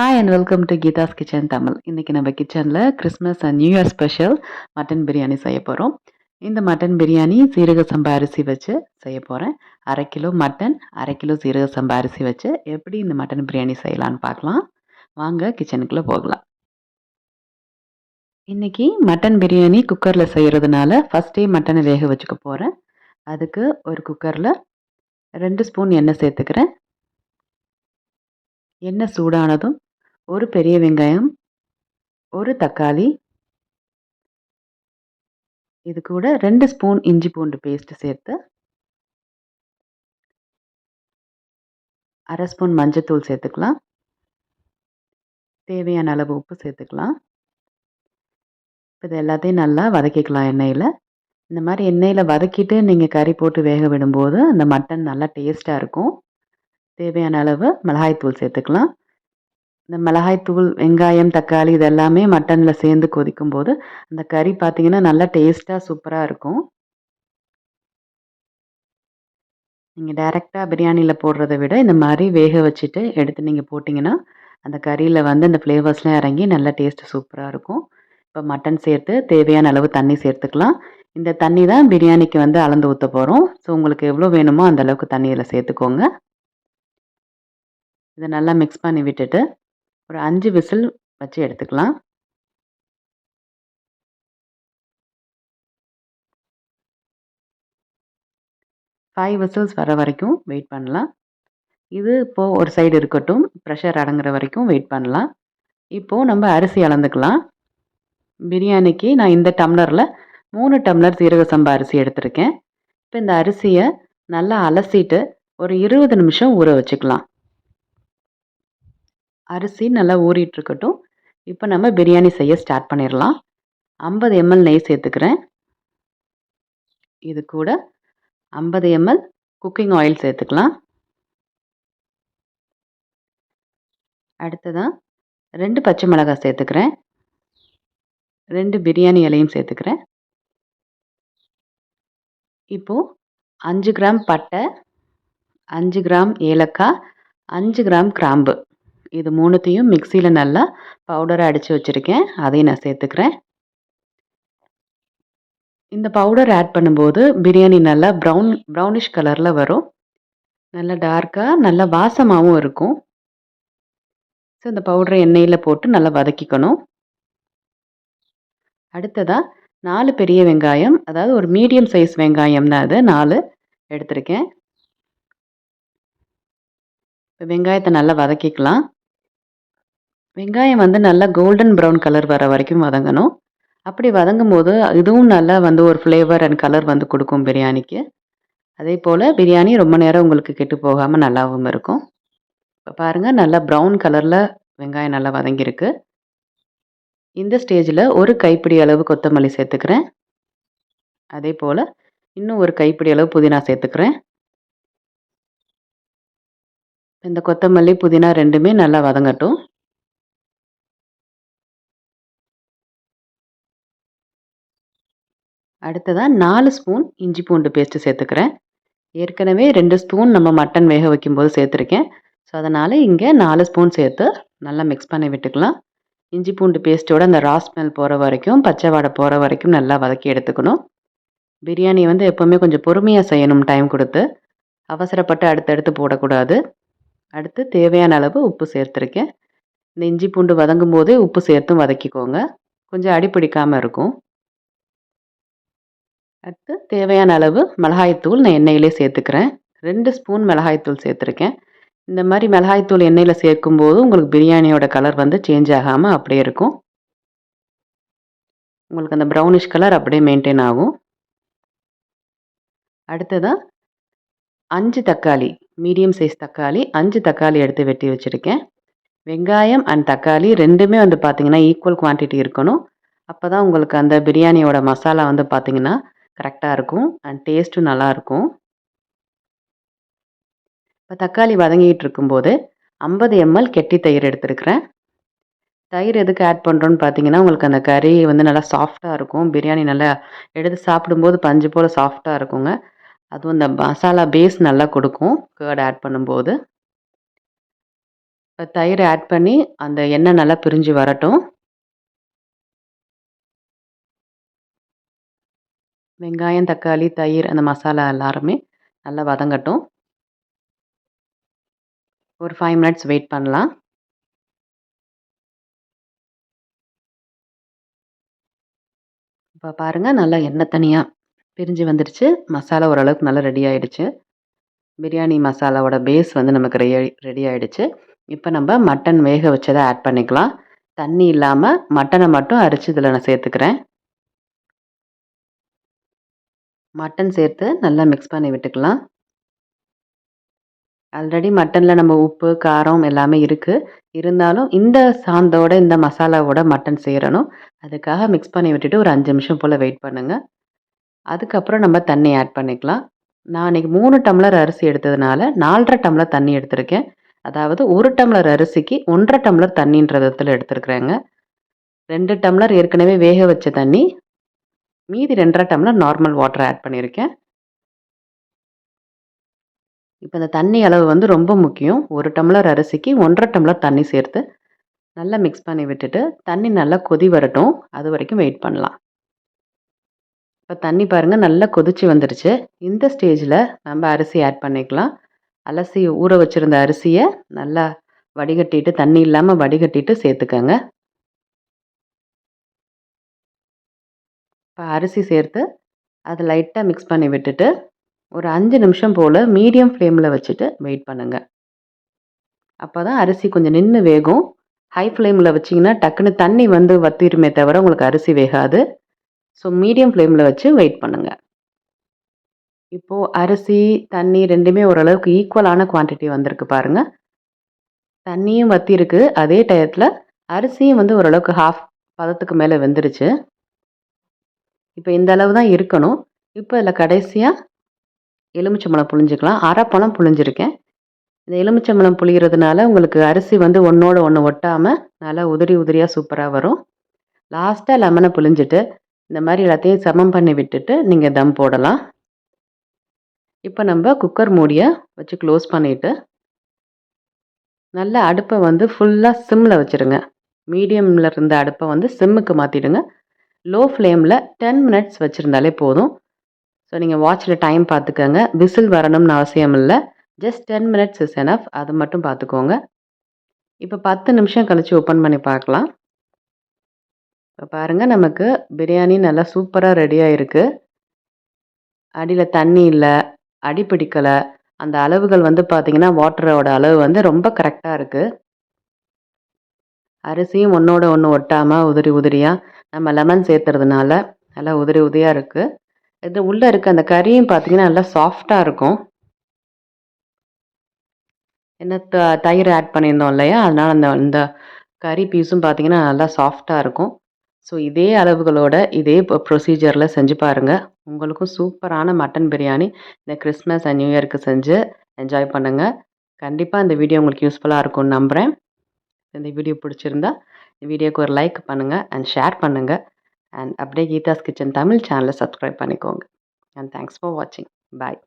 Hi and welcome to Geetha's kitchen Tamil இன்றைக்கி நம்ம கிச்சனில் Christmas and new year special mutton biryani செய்ய போகிறோம் இந்த மட்டன் பிரியாணி சீரக சம்பா அரிசி வச்சு செய்ய போகிறேன் அரை கிலோ மட்டன் அரை கிலோ சீரக சம்பா அரிசி வச்சு எப்படி இந்த மட்டன் பிரியாணி செய்யலான்னு பார்க்கலாம். வாங்க கிச்சனுக்குள்ளே போகலாம். இன்றைக்கி மட்டன் பிரியாணி குக்கரில் செய்கிறதுனால ஃபஸ்ட்டே மட்டனை வேக வச்சுக்க போகிறேன் அதுக்கு ஒரு குக்கரில் ரெண்டு ஸ்பூன் எண்ணெய் சேர்த்துக்கிறேன். எண்ணெய் சூடானதும் ஒரு பெரிய வெங்காயம் ஒரு தக்காளி இது கூட ரெண்டு ஸ்பூன் இஞ்சி பூண்டு பேஸ்ட்டு சேர்த்து அரை ஸ்பூன் மஞ்சத்தூள் சேர்த்துக்கலாம். தேவையான அளவு உப்பு சேர்த்துக்கலாம். இது எல்லாத்தையும் நல்லா வதக்கிக்கலாம் எண்ணெயில். இந்த மாதிரி எண்ணெயில் வதக்கிட்டு நீங்கள் கறி போட்டு வேக விடும்போது அந்த மட்டன் நல்லா டேஸ்ட்டாக இருக்கும். தேவையான அளவு மிளகாய்த்தூள் சேர்த்துக்கலாம். இந்த மிளகாய்த்தூள் வெங்காயம் தக்காளி இது எல்லாமே மட்டனில் சேர்ந்து கொதிக்கும் போது அந்த கறி பார்த்திங்கன்னா நல்லா டேஸ்ட்டாக சூப்பராக இருக்கும். நீங்கள் டைரெக்டாக பிரியாணியில் போடுறத விட இந்த மாதிரி வேக வச்சுட்டு எடுத்து நீங்கள் போட்டிங்கன்னா அந்த கறியில் வந்து அந்த ஃப்ளேவர்ஸ்லாம் இறங்கி நல்லா டேஸ்ட்டு சூப்பராக இருக்கும். இப்போ மட்டன் சேர்த்து தேவையான அளவு தண்ணி சேர்த்துக்கலாம். இந்த தண்ணி தான் பிரியாணிக்கு வந்து அளந்து ஊற்ற போகிறோம் ஸோ உங்களுக்கு எவ்வளோ வேணுமோ அந்த அளவுக்கு தண்ணியில் சேர்த்துக்கோங்க. இதை நல்லா மிக்ஸ் பண்ணி விட்டுட்டு ஒரு அஞ்சு விசில் வச்சு எடுத்துக்கலாம். ஃபைவ் விசில்ஸ் வர வரைக்கும் வெயிட் பண்ணலாம். இது இப்போது ஒரு சைடு இருக்கட்டும். ப்ரெஷர் அடங்குற வரைக்கும் வெயிட் பண்ணலாம். இப்போது நம்ம அரிசி அளந்துக்கலாம். பிரியாணிக்கு நான் இந்த டம்ளரில் மூணு டம்ளர் சீரக சம்பா அரிசி எடுத்திருக்கேன். இப்போ இந்த அரிசியை நல்லா அலசிட்டு ஒரு இருபது நிமிஷம் ஊற வச்சுக்கலாம். அரிசி நல்லா ஊறிட்டுருக்கட்டும். இப்போ நம்ம பிரியாணி செய்ய ஸ்டார்ட் பண்ணிடலாம். ஐம்பது எம்எல் நெய் சேர்த்துக்கிறேன். இது கூட ஐம்பது எம்எல் குக்கிங் ஆயில் சேர்த்துக்கலாம். அடுத்ததான் ரெண்டு பச்சை மிளகாய் சேர்த்துக்கிறேன். ரெண்டு பிரியாணி இலையும் சேர்த்துக்கிறேன். இப்போது அஞ்சு கிராம் பட்டை அஞ்சு கிராம் ஏலக்காய் அஞ்சு கிராம் கிராம்பு. இது மூணுத்தையும் மிக்சியில் நல்லா பவுடரை அடித்து வச்சுருக்கேன். அதையும் நான் சேர்த்துக்கிறேன். இந்த பவுடர் ஆட் பண்ணும்போது பிரியாணி நல்லா ப்ரௌன் ப்ரௌனிஷ் கலரில் வரும். நல்லா டார்க்காக நல்லா வாசமாகவும் இருக்கும். ஸோ இந்த பவுடரை எண்ணெயில் போட்டு நல்லா வதக்கிக்கணும். அடுத்ததாக நாலு பெரிய வெங்காயம் அதாவது ஒரு மீடியம் சைஸ் வெங்காயம் தான் அது நாலு எடுத்திருக்கேன். இப்போ வெங்காயத்தை நல்லா வதக்கிக்கலாம். வெங்காயம் வந்து நல்லா கோல்டன் ப்ரௌன் கலர் வர வரைக்கும் வதங்கணும். அப்படி வதங்கும் போது இதுவும் நல்லா வந்து ஒரு ஃப்ளேவர் அண்ட் கலர் வந்து கொடுக்கும் பிரியாணிக்கு. அதே போல் பிரியாணி ரொம்ப நேரம் உங்களுக்கு கெட்டு போகாமல் நல்லாவும் இருக்கும். இப்போ பாருங்கள் நல்லா ப்ரௌன் கலரில் வெங்காயம் நல்லா வதங்கியிருக்கு. இந்த ஸ்டேஜில் ஒரு கைப்பிடி அளவு கொத்தமல்லி சேர்த்துக்கிறேன். அதே போல் இன்னும் ஒரு கைப்பிடி அளவு புதினா சேர்த்துக்கிறேன். இந்த கொத்தமல்லி புதினா ரெண்டுமே நல்லா வதங்கட்டும். அடுத்ததாக நாலு ஸ்பூன் இஞ்சி பூண்டு பேஸ்ட்டு சேர்த்துக்கிறேன். ஏற்கனவே ரெண்டு ஸ்பூன் நம்ம மட்டன் வேக வைக்கும்போது சேர்த்துருக்கேன். ஸோ அதனால் இங்கே நாலு ஸ்பூன் சேர்த்து நல்லா மிக்ஸ் பண்ணி விட்டுக்கலாம். இஞ்சி பூண்டு பேஸ்ட்டோட அந்த ரா ஸ்மெல் போகிற வரைக்கும் பச்சை வாடை போகிற வரைக்கும் நல்லா வதக்கி எடுத்துக்கணும். பிரியாணி வந்து எப்போவுமே கொஞ்சம் பொறுமையாக செய்யணும் டைம் கொடுத்து. அவசரப்பட்டு அடுத்தடுத்து போடக்கூடாது. அடுத்து தேவையான அளவு உப்பு சேர்த்துருக்கேன். இந்த இஞ்சி பூண்டு வதங்கும் போதே உப்பு சேர்த்தும் வதக்கிக்கோங்க. கொஞ்சம் அடிப்பிடிக்காமல் இருக்கும். அடுத்து தேவையான அளவு மிளகாய்த்தூள் நான் எண்ணெயிலே சேர்த்துக்கிறேன். ரெண்டு ஸ்பூன் மிளகாய்த்தூள் சேர்த்துருக்கேன். இந்த மாதிரி மிளகாய்த்தூள் எண்ணெயில் சேர்க்கும்போது உங்களுக்கு பிரியாணியோட கலர் வந்து சேஞ்ச் ஆகாமல் அப்படியே இருக்கும். உங்களுக்கு அந்த ப்ரௌனிஷ் கலர் அப்படியே மெயின்டைன் ஆகும். அடுத்ததாக அஞ்சு தக்காளி மீடியம் சைஸ் தக்காளி அஞ்சு தக்காளி எடுத்து வெட்டி வச்சுருக்கேன். வெங்காயம் அண்ட் தக்காளி ரெண்டுமே வந்து பார்த்திங்கன்னா ஈக்குவல் குவான்டிட்டி இருக்கணும். அப்போ தான் உங்களுக்கு அந்த பிரியாணியோட மசாலா வந்து பார்த்திங்கன்னா கரெக்டாக இருக்கும். அண்ட் டேஸ்ட்டும் நல்லாயிருக்கும் இப்போ தக்காளி வதங்கிட்டு இருக்கும்போது ஐம்பது எம்எல் கெட்டி தயிர் எடுத்துருக்கிறேன். தயிர் எதுக்கு ஆட் பண்ணுறோன்னு பார்த்தீங்கன்னா உங்களுக்கு அந்த கறி வந்து நல்லா சாஃப்டாக இருக்கும். பிரியாணி நல்லா எடுத்து சாப்பிடும்போது பஞ்சு போல் சாஃப்டாக இருக்குங்க. அதுவும் இந்த மசாலா பேஸ் நல்லா கொடுக்கும் கேர்டு ஆட் பண்ணும்போது. இப்போ தயிர் ஆட் பண்ணி அந்த எண்ணெய் நல்லா பிரிஞ்சு வரட்டும். வெங்காயம் தக்காளி தயிர் அந்த மசாலா எல்லாருமே நல்லா வதங்கட்டும். ஒரு ஃபைவ் மினிட்ஸ் வெயிட் பண்ணலாம். இப்போ பாருங்கள் நல்லா எண்ணெய் தனியாக பிரிஞ்சு வந்துடுச்சு மசாலா ஓரளவுக்கு நல்லா ரெடி ஆகிடுச்சு பிரியாணி மசாலாவோட பேஸ் வந்து நமக்கு ரெடி ரெடி ஆகிடுச்சு இப்போ நம்ம மட்டன் வேக வச்சதை ஆட் பண்ணிக்கலாம். தண்ணி இல்லாமல் மட்டனை மட்டும் அரிச்சு இதில் நான் சேர்த்துக்கிறேன். மட்டன் சேர்த்து நல்லா மிக்ஸ் பண்ணி விட்டுக்கலாம். ஆல்ரெடி மட்டனில் நம்ம உப்பு காரம் எல்லாமே இருக்குது இருந்தாலும் இந்த சாந்தோட இந்த மசாலாவோட மட்டன் செய்கிறணும் அதுக்காக மிக்ஸ் பண்ணி விட்டுட்டு ஒரு அஞ்சு நிமிஷம் போல் வெயிட் பண்ணுங்கள் அதுக்கப்புறம் நம்ம தண்ணி ஆட் பண்ணிக்கலாம். நான் இன்றைக்கி மூணு டம்ளர் அரிசி எடுத்ததுனால நாலரை டம்ளர் தண்ணி எடுத்திருக்கேன். அதாவது ஒரு டம்ளர் அரிசிக்கு ஒன்றரை டம்ளர் தண்ணின்ற விதத்தில் எடுத்துருக்குறேங்க. ரெண்டு டம்ளர் ஏற்கனவே வேக வச்ச தண்ணி மீதி ரெண்டரை டம்ளர் நார்மல் வாட்டர் ஆட் பண்ணியிருக்கேன். இப்போ இந்த தண்ணி அளவு வந்து ரொம்ப முக்கியம். ஒரு டம்ளர் அரிசிக்கு ஒன்றரை டம்ளர் தண்ணி சேர்த்து நல்லா மிக்ஸ் பண்ணி விட்டுட்டு தண்ணி நல்லா கொதி வரட்டும். அது வரைக்கும் வெயிட் பண்ணலாம். இப்போ தண்ணி பாருங்கள் நல்லா கொதிச்சு வந்துடுச்சு இந்த ஸ்டேஜில் நம்ம அரிசி ஆட் பண்ணிக்கலாம். அலசி ஊற வச்சுருந்த அரிசியை நல்லா வடிகட்டிட்டு தண்ணி இல்லாமல் வடிகட்டிட்டு சேர்த்துக்கோங்க. அரிசி சேர்த்து அதை லைட்டாக மிக்ஸ் பண்ணி விட்டுட்டு ஒரு அஞ்சு நிமிஷம் போல் மீடியம் ஃப்ளேமில் வச்சுட்டு வெயிட் பண்ணுங்கள் அப்போ தான் அரிசி கொஞ்சம் நின்று வேகும். ஹை ஃப்ளேமில் வச்சிங்கன்னா டக்குன்னு தண்ணி வந்து வத்திருமே தவிர உங்களுக்கு அரிசி வேகாது. ஸோ மீடியம் ஃப்ளேமில் வச்சு வெயிட் பண்ணுங்கள் இப்போது அரிசி தண்ணி ரெண்டுமே ஓரளவுக்கு ஈக்குவலான குவான்டிட்டி வந்திருக்கு பாருங்கள் தண்ணியும் வத்திருக்கு. அதே டயத்தில் அரிசியும் வந்து ஓரளவுக்கு ஹாஃப் பதத்துக்கு மேலே வெந்துருச்சு. இப்போ இந்த அளவு தான் இருக்கணும். இப்போ இதில் கடைசியாக எலுமிச்சம்பழம் புழிஞ்சிக்கலாம். அரை பழம் புழிஞ்சிருக்கேன். இந்த எலுமிச்சம்பழம் புளிகிறதுனால உங்களுக்கு அரிசி வந்து ஒன்றோட ஒன்று ஒட்டாமல் நல்லா உதிரி உதிரியாக சூப்பராக வரும். லாஸ்ட்டாக லெமனை புழிஞ்சிட்டு இந்த மாதிரி எல்லாத்தையும் சமம் பண்ணி விட்டுட்டு நீங்கள் தம் போடலாம். இப்போ நம்ம குக்கர் மூடியை வச்சு க்ளோஸ் பண்ணிவிட்டு நல்ல அடுப்பை வந்து ஃபுல்லாக சிம்மில் வச்சுருங்க. மீடியமில் இருந்த அடுப்பை வந்து சிம்முக்கு மாற்றிடுங்க லோ ஃப்ளேமில் டென் மினிட்ஸ் வச்சுருந்தாலே போதும். ஸோ நீங்கள் வாட்சில் டைம் பார்த்துக்கோங்க. விசில் வரணும்னு அவசியம் இல்லை. Just ten minutes is enough அதை மட்டும் பார்த்துக்கோங்க. இப்போ பத்து நிமிஷம் கழித்து ஓப்பன் பண்ணி பார்க்கலாம். இப்போ பாருங்கள் நமக்கு பிரியாணி நல்லா சூப்பராக ரெடியாக இருக்குது அடியில் தண்ணி இல்லை அடி பிடிக்கலை. அந்த அளவுகள் வந்து பார்த்திங்கன்னா வாட்டரோட அளவு வந்து ரொம்ப கரெக்டாக இருக்குது அரிசியும் ஒன்றோட ஒன்று ஒட்டாமல் உதிரி உதிரியாக நம்ம லெமன் சேர்த்துறதுனால நல்லா உதிரி உதிரியாக இருக்குது இது உள்ளே இருக்க அந்த கறியும் பார்த்திங்கன்னா நல்லா சாஃப்டாக இருக்கும். என்ன த தயிர் ஆட் பண்ணியிருந்தோம் இல்லையா? அதனால் அந்த அந்த கறி பீஸும் பார்த்திங்கன்னா நல்லா சாஃப்டாக இருக்கும். ஸோ இதே அளவுகளோட இதே ப்ரொசீஜரில் செஞ்சு பாருங்கள் உங்களுக்கும் சூப்பரான மட்டன் பிரியாணி இந்த கிறிஸ்மஸ் அண்ட் நியூ இயருக்கு செஞ்சு என்ஜாய் பண்ணுங்கள் கண்டிப்பாக இந்த வீடியோ உங்களுக்கு யூஸ்ஃபுல்லாக இருக்கும்னு நம்புகிறேன் இந்த வீடியோ பிடிச்சிருந்தா இந்த வீடியோக்கு ஒரு லைக் பண்ணுங்கள் அண்ட் ஷேர் பண்ணுங்கள் அண்ட் அப்படியே கீதாஸ் கிச்சன் தமிழ் சேனலை சப்ஸ்கிரைப் பண்ணிக்கோங்க. அண்ட் தேங்க்ஸ் ஃபார் வாட்சிங் பாய்